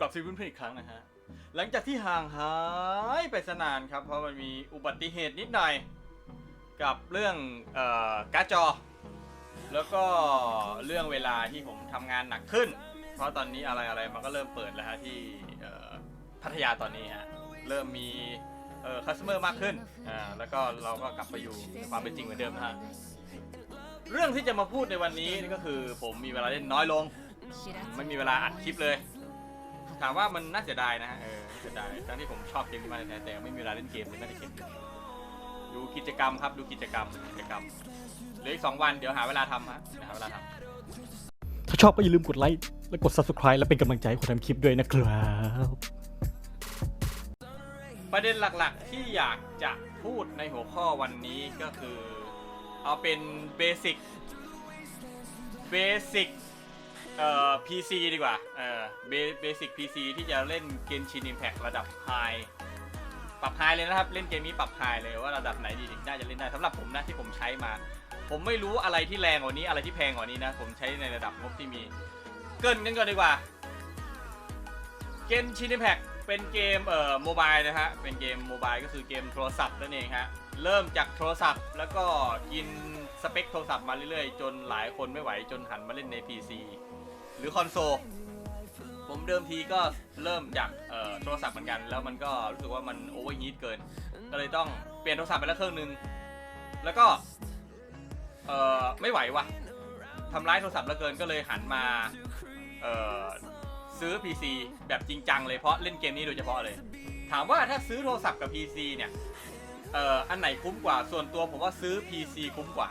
กลับซีวินเพื่อนอีกครั้งนะฮะ หลังจากที่ห่างหายไปสนานครับ เพราะมันมีอุบัติเหตุนิดหน่อย กับเรื่องเอ่อการ์ดจอ แล้วก็เรื่องเวลาที่ผมทำงานหนักขึ้น เพราะตอนนี้อะไรอะไรมันก็เริ่มเปิดแล้วฮะที่เอ่อพัทยาตอนนี้ฮะ เริ่มมีเอ่อคัสเตอร์มากขึ้น อ่า แล้วก็เราก็กลับไปอยู่ในความเป็นจริงเหมือนเดิมนะฮะ เรื่องที่จะมาพูดในวันนี้นี่ก็คือผมมีเวลาเล่นน้อยลง ไม่มีเวลาอัดคลิปเลย ถามว่ามันน่าเสียดายนะฮะเออน่าเสียดายทั้งที่ผมชอบเกมนี้มาแต่แต่ไม่มีเวลาเล่นเกมเลยไม่ได้เกมดูกิจกรรมครับดูกิจกรรมกิจกรรมเหลืออีกสองวันเดี๋ยวหาเวลาทำฮะเดี๋ยวหาเวลาทำ ถ้าชอบก็อย่าลืมกดไลค์และกด subscribe และเป็นกำลังใจให้คนทำคลิปด้วยนะครับ ประเด็นหลักๆที่อยากจะพูดในหัวข้อวันนี้ก็คือ เอาเป็นเบสิกเบสิก เอ่อ PC ดีกว่า เอ่อเบสิก PC ที่จะเล่นเกมชิน Impact ระดับไฮปรับไฮเลยนะครับ เล่นเกมนี้ปรับไฮเลยว่าระดับไหนดีถึงน่าจะเล่นได้สำหรับผมนะที่ผมใช้มา ผมไม่รู้อะไรที่แรงกว่านี้อะไรที่แพงกว่านี้นะ ผมใช้ในระดับงบที่มี เกินกันก่อนดีกว่า เกมชิน Impact เป็นเกมเอ่อโมบายนะฮะ เป็นเกมโมบายก็คือเกมโทรศัพท์นั่นเองฮะ เริ่มจากโทรศัพท์แล้วก็กินสเปคโทรศัพท์มาเรื่อยๆ จนหลายคนไม่ไหวจนหันมาเล่นใน PC หรือคอนโซลผมเดิมทีก็เริ่มจากโทรศัพท์เหมือนกัน แล้วมันก็รู้สึกว่ามันโอเวอร์ฮีทเกิน ก็เลยต้องเปลี่ยนโทรศัพท์ไปแล้วเครื่องนึง แล้วก็ไม่ไหววะทำร้ายโทรศัพท์แล้วเกินก็เลยหันมาซื้อ PC แบบจริงจังเลยเพราะเล่นเกมนี้โดยเฉพาะเลย ถามว่าถ้าซื้อโทรศัพท์กับ PC เนี่ยอ,อ,อันไหนคุ้มกว่าส่วนตัวผมว่าซื้อ PC คุ้มกว่า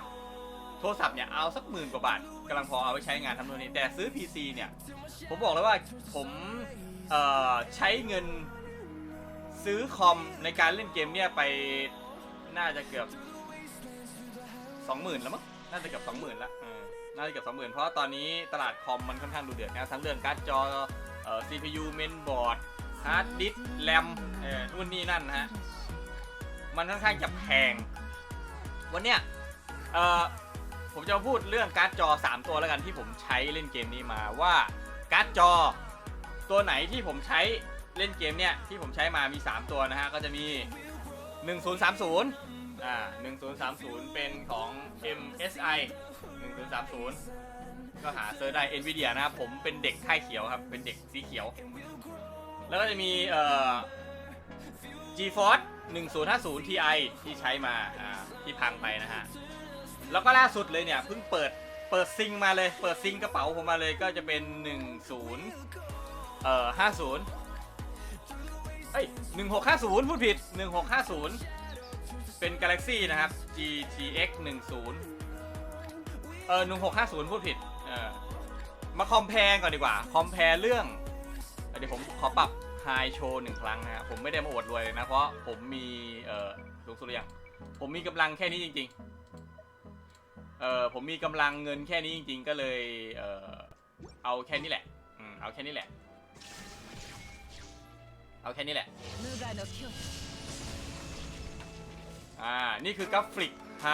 โทรศัพท์เนี่ยเอาสักหมื่นกว่าบาทกำลังพอเอาไว้ใช้งานทำนู่นนี่แต่ซื้อ PC เนี่ยผมบอกเลยว่าผมใช้เงินซื้อคอมในการเล่นเกมเนี่ยไปน่าจะเกือบ20,000แล้วมั้งน่าจะเกือบ20,000ละเออน่าจะเกือบ20,000เพราะตอนนี้ตลาดคอมมันค่อนข้างดูเดือดนะทั้งเรื่องการ์ดจอเอ่อ CPU เมนบอร์ดฮาร์ดดิสก์แรมเอ่อนู่นนี่นั่นนะฮะมันค่อนข้างจะแพง วันเนี้ยเอ่อ ผมจะมาพูดเรื่องการ์ดจอ 3 ตัวแล้วกันที่ผมใช้เล่นเกมนี้มาว่าการ์ดจอ ตัวไหนที่ผมใช้เล่นเกมเนี่ยที่ผมใช้มามี 3 ตัวนะฮะก็จะมี 1030อ่า1030 เป็นของ MSI 1030 ก็หาเซิร์ชได้ NVIDIA นะครับผมเป็นเด็กค่ายเขียวครับ เป็นเด็กสีเขียว แล้วก็จะมีเอ่อ GeForce 1050 Ti ที่ใช้มาอ่าที่พังไปนะฮะ แล้วก็ล่าสุดเลยเนี่ยเพิ่งเปิดเปิดซิงมาเลย เปิดซิงกระเป๋าผมมาเลยก็จะเป็น10เอ่อ50เอ้ย1650 พูดผิด 1650 เป็น Galaxy นะครับ GTX 10เอ่อ1650 พูดผิดเออมาคอมเพลก่อนดีกว่า คอมเพลเรื่อง เดี๋ยวผมขอปรับไฮโชว์หนึ่งครั้งนะครับผมไม่ได้มาอวดรวยเลยนะ เพราะผมมีเอ่อสูงสุดหรือยังผมมีกำลังแค่นี้จริง ๆ เออผมมีกำลังเงินแค่นี้จริง ๆ ก็เลยเออเอาแค่นี้แหละอืมเอาแค่นี้แหละ เอาแค่นี้แหละ อ่า นี่คือกราฟิกไฮ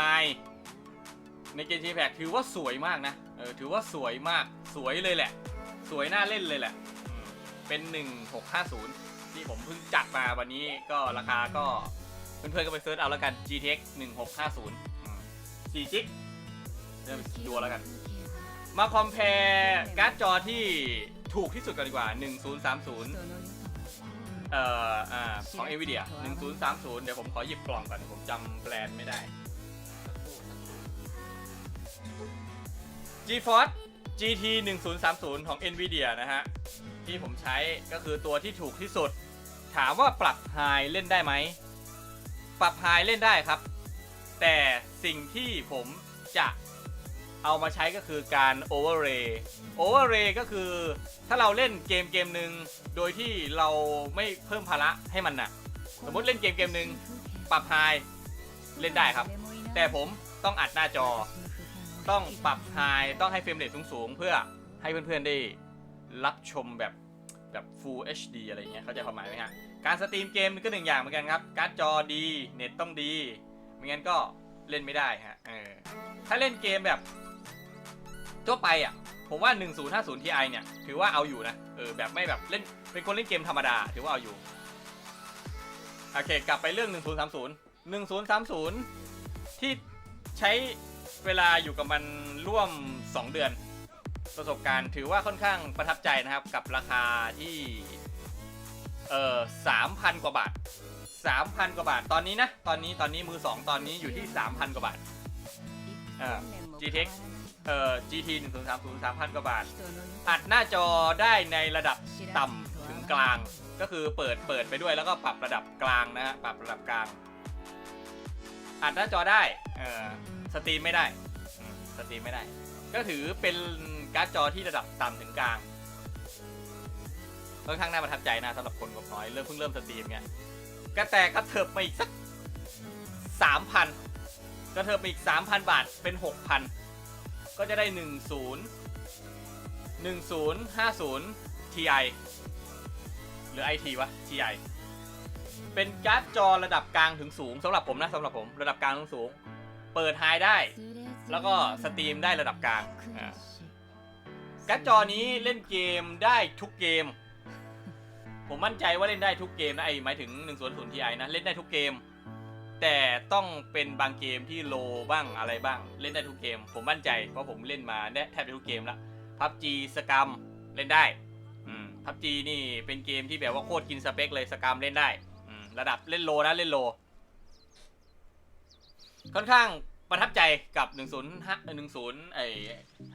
ในเกมทีแพคถือว่าสวยมากนะ เออ ถือว่าสวยมาก สวยเลยแหละ สวยน่าเล่นเลยแหละ เป็น 1650 ที่ผมเพิ่งจัดมาวันนี้ก็ราคาก็ เพื่อนๆก็ไปเซิร์ชเอาแล้วกัน GTX 1650 4จิก เริ่มดูแล้วกัน มาคอมเพลการ์ดจอที่ถูกที่สุดกันดีกว่า 1030 เอ่ออ่าของ NVIDIA 1030 เดี๋ยวผมขอหยิบกล่องก่อน ผมจำแบรนด์ไม่ได้ GeForce GT 1030 ของ NVIDIA นะฮะ ที่ผมใช้ก็คือตัวที่ถูกที่สุด ถามว่าปรับไฮเล่นได้ไหม ปรับไฮเล่นได้ครับ แต่สิ่งที่ผมจะ เอามาใช้ก็คือการ overlay overlay ก็คือถ้าเราเล่นเกมเกมหนึ่งโดยที่เราไม่เพิ่มภาระให้มันน่ะ สมมติเล่นเกมเกมหนึ่งปรับไฮเล่นได้ครับ แต่ผมต้องอัดหน้าจอ ต้องปรับไฮต้องให้เฟรมเรทสูงๆ เพื่อให้เพื่อนๆได้รับชมแบบแบบ Full HD อะไรเงี้ยเข้าใจความหมายไหมฮะการสตรีมเกมก็หนึ่งอย่างเหมือนกันครับ การ์ดจอดี เน็ตต้องดี ไม่งั้นก็เล่นไม่ได้ฮะ เออ ถ้าเล่นเกมแบบ ทั่วไปอะ ผมว่า 1050 Ti เนี่ย ถือว่าเอาอยู่นะ เออ แบบไม่แบบเล่น เป็นคนเล่นเกมธรรมดา ถือว่าเอาอยู่ โอเค กลับไปเรื่อง 1030 1030 ที่ใช้เวลาอยู่กับมันร่วม 2 เดือน ประสบการณ์ถือว่าค่อนข้างประทับใจนะครับ กับราคาที่ เอ่อ3,000 กว่าบาท 3,000 กว่าบาท ตอนนี้นะ ตอนนี้ ตอนนี้มือ 2 ตอนนี้อยู่ที่ 3,000 กว่าบาท อ่อ GTX เอ่อ GT 1030 3,000กว่าบาท อัดหน้าจอได้ในระดับต่ำถึงกลาง ก็คือเปิดเปิดไปด้วยแล้วก็ปรับระดับกลางนะฮะ ปรับระดับกลาง อัดหน้าจอได้ เอ่อ สตรีมไม่ได้อืมสตรีมไม่ได้ ก็ถือเป็นการ์ดจอที่ระดับต่ำถึงกลางค่อนข้างน่าประทับใจนะสำหรับคนงบน้อย เริ่มเพิ่งเริ่มสตรีมเงี้ยก็แต่กระเถิบมาอีกสักสามพันกระเถิบมาอีกสามพันบาทเป็นหกพัน ก็จะได้หนึ่งศูนย์หนึ่งศูนย์ห้าศูนย์ Ti หรือ IT วะ Ti เป็นการ์ดจอระดับกลางถึงสูงสำหรับผมนะสำหรับผมระดับกลางถึงสูง เปิดไฮได้ แล้วก็สตรีมได้ระดับกลางการ์ดจอนี้เล่นเกมได้ทุกเกม ผมมั่นใจว่าเล่นได้ทุกเกมนะไอหมายถึง1 0 0 Ti นะเล่นได้ทุกเกม แต่ต้องเป็นบางเกมที่โลบ้างอะไรบ้างเล่นได้ทุกเกม ผมมั่นใจเพราะผมเล่นมาได้แทบทุกเกมละพับจีสกรมเล่นได้พับจีนี่เป็นเกมที่แบบว่าโคตรกินสเปคเลยสกรมเล่นได้ระดับเล่นโลนะเล่นโล ค่อนข้างประทับใจกับ105 10ไอ้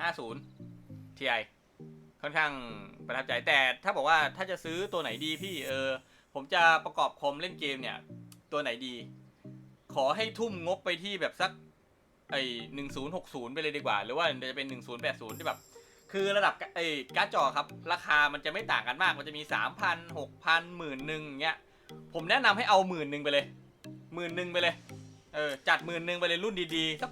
50 TI ค่อนข้างประทับใจแต่ถ้าบอกว่าถ้าจะซื้อตัวไหนดีพี่เออผมจะประกอบคอมเล่นเกมเนี่ย ตัวไหนดี ขอให้ทุ่มงบไปที่แบบสัก ไอ้หนึ่งศูนย์หกศูนย์ไปเลยดีกว่า หรือว่าจะเป็นหนึ่งศูนย์แปดศูนย์ที่แบบ คือระดับไอ้การ์ดจอครับ ราคามันจะไม่ต่างกันมากมันจะมีสามพันหกพันหมื่นหนึ่งเงี้ย ผมแนะนำให้เอาหมื่นหนึ่งไปเลยหมื่นหนึ่งไปเลย เออจัดหมื่นหนึ่งไปเลยรุ่นดีๆสัก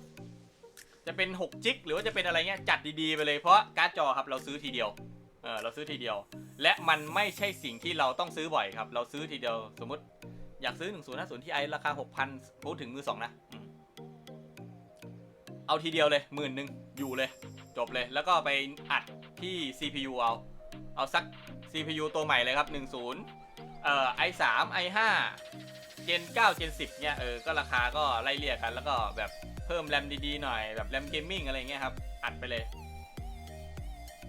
จะเป็น6จิกหรือว่าจะเป็นอะไรเงี้ยจัดดีๆไปเลยเพราะการ์ดจอครับเราซื้อทีเดียวเออเราซื้อทีเดียว และมันไม่ใช่สิ่งที่เราต้องซื้อบ่อยครับ เราซื้อทีเดียวสมมติ อยากซื้อ 1050ที่ไอราคา 6,000พูดถึงมือสองนะเอาทีเดียวเลยหมื่นหนึ่งอยู่เลย จบเลยแล้วก็ไปอัดที่ CPU เอา เอาสัก CPU ตัวใหม่เลยครับ 10 เอ่อ i3 i5 Gen 9 Gen 10 เนี่ยเออก็ราคาก็ไล่เลี่ยกัน แล้วก็แบบเพิ่มแรมดีๆหน่อยแบบแรมเกมมิ่งอะไรเงี้ยครับ อัดไปเลย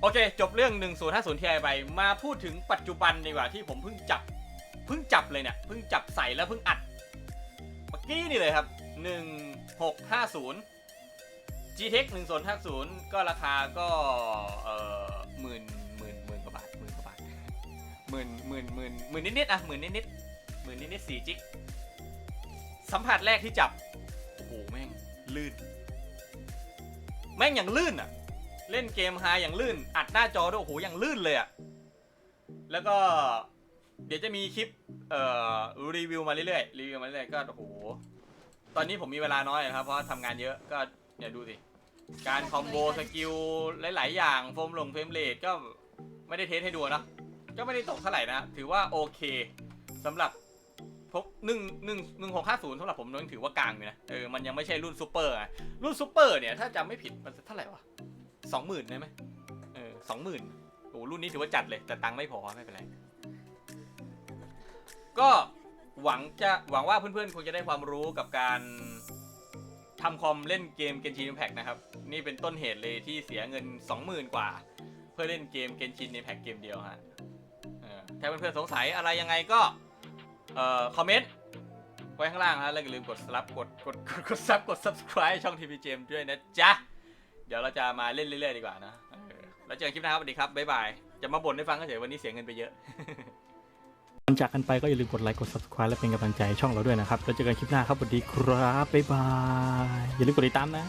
โอเค จบเรื่อง 1050 Ti ไปมาพูดถึงปัจจุบันดีกว่าที่ผมเพิ่งจับ เพิ่งจับเลยเนี่ยเพิ่งจับใส่แล้วเพิ่งอัดเมื่อกี้นี่เลยครับ 1650 GTX 1050 ก็ราคาก็เอ่อหมื่นหมื่นหมื่นกว่าบาทหมื่นกว่าบาทหมื่นหมื่นหมื่นหมื่นนิดๆอะหมื่นนิดๆหมื่นนิดๆสี่จิกสัมผัสแรกที่จับ โอ้โหแม่งลื่น แม่งอย่างลื่นอะเล่นเกมไฮอย่างลื่น อัดหน้าจอด้วยโอ้โหอย่างลื่นเลยอะแล้วก็ เดี๋ยวจะมีคลิปเอ่อรีวิวมาเรื่อยๆรีวิวมาเรื่อยๆก็โอ้โหตอนนี้ผมมีเวลาน้อยนะครับเพราะทำงานเยอะก็เนี่ยดูสิการคอมโบสกิลหลายๆ อย่างโฟมลงเฟมเรทก็ไม่ได้เทสให้ดูนะก็ไม่ได้ตกเท่าไหร่นะ ถือว่าโอเคสำหรับพกหนึ่งหนึ่งหนึ่งหกห้าศูนย์สำหรับผมนึกถือว่ากลางอยู่นะเออมันยังไม่ใช่รุ่นซูเปอร์อะรุ่นซูเปอร์เนี่ยถ้าจำไม่ผิดมันเท่าไหร่วะสองหมื่นได้ไหมเออสองหมื่นโอ้รุ่นนี้ถือว่าจัดเลยแต่ตังค์ไม่พอไม่เป็นไร ก็หวังจะหวังว่าเพื่อนๆคงจะได้ความรู้กับการทำคอมเล่นเกม Genshin Impact นะครับ นี่เป็นต้นเหตุเลยที่เสียเงิน 20,000 กว่า เพื่อเล่นเกม Genshin Impact เกมเดียวฮะถ้าเพื่อนๆสงสัยอะไรยังไงก็คอมเมนต์ไว้ข้างล่างฮะแล้วอย่าลืมกดซับกดกดกดกดซับกด subscribe ช่อง t p g m ด้วยนะจ๊ะ เดี๋ยวเราจะมาเล่นเรื่อยๆดีกว่านะแล้วเจอกันคลิปหน้าครับสวัสดีครับบ๊ายบายจะมาบ่นให้ฟังก็เฉยวันนี้เสียเงินไปเยอะ จากกันไปก็อย่าลืมกดไลค์ กด subscribe และเป็นกำลังใจช่องเราด้วยนะครับ แล้วเจอกันคลิปหน้าครับสวัสดีครับ บ๊ายบาย อย่าลืมกดติดตามนะ